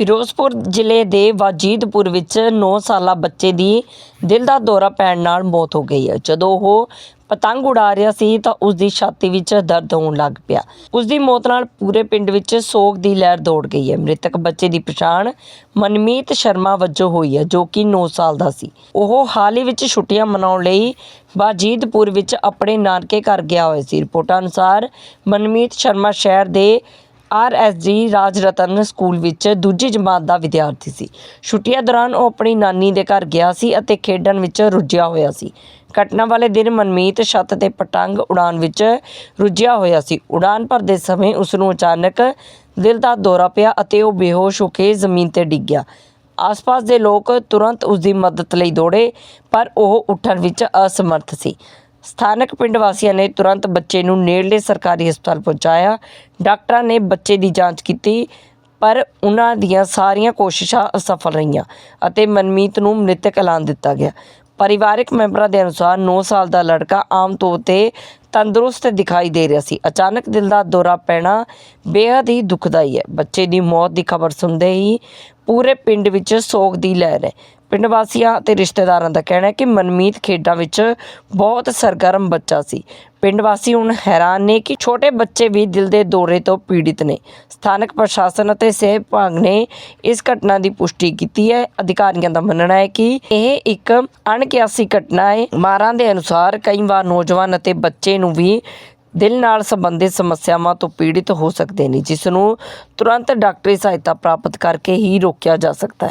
ਫਿਰੋਜ਼ਪੁਰ ਜ਼ਿਲ੍ਹੇ ਦੇ ਵਾਜੀਦਪੁਰ ਵਿੱਚ 9 ਸਾਲਾ ਬੱਚੇ ਦੀ ਦਿਲ ਦਾ ਦੌਰਾ ਪੈਣ ਨਾਲ ਮੌਤ ਹੋ ਗਈ ਹੈ। ਜਦੋਂ ਉਹ ਪਤੰਗ ਉਡਾ ਰਿਹਾ ਸੀ ਤਾਂ ਉਸ ਦੀ ਛਾਤੀ ਵਿੱਚ ਦਰਦ ਹੋਣ ਲੱਗ ਪਿਆ। ਉਸ ਦੀ ਮੌਤ ਨਾਲ ਪੂਰੇ ਪਿੰਡ ਵਿੱਚ ਸੋਗ ਦੀ ਲਹਿਰ ਦੌੜ ਗਈ ਹੈ। ਮ੍ਰਿਤਕ ਬੱਚੇ ਦੀ ਪਛਾਣ ਮਨਮੀਤ ਸ਼ਰਮਾ ਵਜੋਂ ਹੋਈ ਹੈ, ਜੋ ਕਿ 9 ਸਾਲ ਦਾ ਸੀ। ਉਹ ਹਾਲ ਹੀ ਵਿੱਚ ਛੁੱਟੀਆਂ ਮਨਾਉਣ ਲਈ ਬਾਜੀਦਪੁਰ ਵਿੱਚ ਆਪਣੇ ਨਾਨਕੇ ਘਰ ਗਿਆ ਹੋਇਆ ਸੀ। ਰਿਪੋਰਟਾਂ ਅਨੁਸਾਰ ਮਨਮੀਤ ਸ਼ਰਮਾ ਸ਼ਹਿਰ ਦੇ ਆਰਐਸਜੀ ਰਾਜ ਰਤਨ ਸਕੂਲ ਵਿੱਚ ਦੂਜੀ ਜਮਾਤ ਦਾ ਵਿਦਿਆਰਥੀ ਸੀ। ਛੁੱਟੀਆਂ ਦੌਰਾਨ ਉਹ ਆਪਣੀ ਨਾਨੀ ਦੇ ਘਰ ਗਿਆ ਸੀ ਅਤੇ ਖੇਡਣ ਵਿੱਚ ਰੁੱਝਿਆ ਹੋਇਆ ਸੀ। ਘਟਨਾ ਵਾਲੇ ਦਿਨ ਮਨਮੀਤ ਛੱਤ ਤੇ ਪਤੰਗ ਉਡਾਨ ਵਿੱਚ ਰੁੱਝਿਆ ਹੋਇਆ ਸੀ। ਉਡਾਨ ਭਰਦੇ ਸਮੇਂ ਉਸ ਨੂੰ ਅਚਾਨਕ ਦਿਲ ਦਾ ਦੌਰਾ ਪਿਆ ਅਤੇ ਉਹ ਬੇਹੋਸ਼ ਹੋ ਕੇ ਜ਼ਮੀਨ ਤੇ ਡਿੱਗ ਗਿਆ। ਆਸ-ਪਾਸ ਦੇ ਲੋਕ ਤੁਰੰਤ ਉਸ ਦੀ ਮਦਦ ਲਈ ਦੌੜੇ, ਪਰ ਉਹ ਉੱਠਣ ਵਿੱਚ ਅਸਮਰਥ ਸੀ। ਸਥਾਨਕ ਪਿੰਡ ਵਾਸੀਆਂ ਨੇ ਤੁਰੰਤ ਬੱਚੇ ਨੂੰ ਨੇੜਲੇ ਸਰਕਾਰੀ ਹਸਪਤਾਲ ਪਹੁੰਚਾਇਆ। ਡਾਕਟਰਾਂ ਨੇ ਬੱਚੇ ਦੀ ਜਾਂਚ ਕੀਤੀ, ਪਰ ਉਹਨਾਂ ਦੀਆਂ ਸਾਰੀਆਂ ਕੋਸ਼ਿਸ਼ਾਂ ਅਸਫਲ ਰਹੀਆਂ ਅਤੇ ਮਨਮੀਤ ਨੂੰ ਮ੍ਰਿਤਕ ਐਲਾਨ ਦਿੱਤਾ ਗਿਆ। ਪਰਿਵਾਰਕ ਮੈਂਬਰਾਂ ਦੇ ਅਨੁਸਾਰ 9 ਸਾਲ ਦਾ ਲੜਕਾ ਆਮ ਤੌਰ ਤੇ ਤੰਦਰੁਸਤ ਦਿਖਾਈ ਦੇ ਰਿਹਾ ਸੀ। ਅਚਾਨਕ ਦਿਲ ਦਾ ਦੌਰਾ ਪੈਣਾ ਬੇहद ਹੀ ਦੁਖਦਾਈ ਹੈ। ਬੱਚੇ ਦੀ ਮੌਤ ਦੀ ਖਬਰ ਸੁਣਦੇ ਹੀ ਪੂਰੇ ਪਿੰਡ ਵਿੱਚ ਸੋਗ ਦੀ ਲਹਿਰ ਹੈ। ਪਿੰਡ ਵਾਸੀਆਂ ਅਤੇ ਰਿਸ਼ਤੇਦਾਰਾਂ ਦਾ ਕਹਿਣਾ ਹੈ ਕਿ ਮਨਮੀਤ ਖੇਡਾਂ ਵਿੱਚ ਬਹੁਤ ਸਰਗਰਮ ਬੱਚਾ ਸੀ। ਪਿੰਡ ਵਾਸੀ ਹੁਣ ਹੈਰਾਨ ਨੇ ਕਿ ਛੋਟੇ ਬੱਚੇ ਵੀ ਦਿਲ ਦੇ ਦੌਰੇ ਤੋਂ ਪੀੜਿਤ ਨੇ। ਸਥਾਨਕ ਪ੍ਰਸ਼ਾਸਨ ਅਤੇ ਸਿਹਤ ਵਿਭਾਗ ਨੇ ਇਸ ਘਟਨਾ ਦੀ ਪੁਸ਼ਟੀ ਕੀਤੀ ਹੈ। ਅਧਿਕਾਰੀਆਂ ਦਾ ਮੰਨਣਾ ਹੈ ਕਿ ਇਹ ਇੱਕ ਅਣਕਿਆਸੀ ਘਟਨਾ ਹੈ। ਮਾਰਾਂ ਦੇ ਅਨੁਸਾਰ ਕਈ ਵਾਰ ਨੌਜਵਾਨ ਅਤੇ ਬੱਚੇ ਨੂੰ ਵੀ ਦਿਲ ਨਾਲ ਸੰਬੰਧਿਤ ਸਮੱਸਿਆਵਾਂ ਤੋਂ ਪੀੜਿਤ ਹੋ ਸਕਦੇ ਨੇ, ਜਿਸ ਨੂੰ ਤੁਰੰਤ ਡਾਕਟਰੀ ਸਹਾਇਤਾ ਪ੍ਰਾਪਤ ਕਰਕੇ ਹੀ ਰੋਕਿਆ ਜਾ ਸਕਦਾ ਹੈ।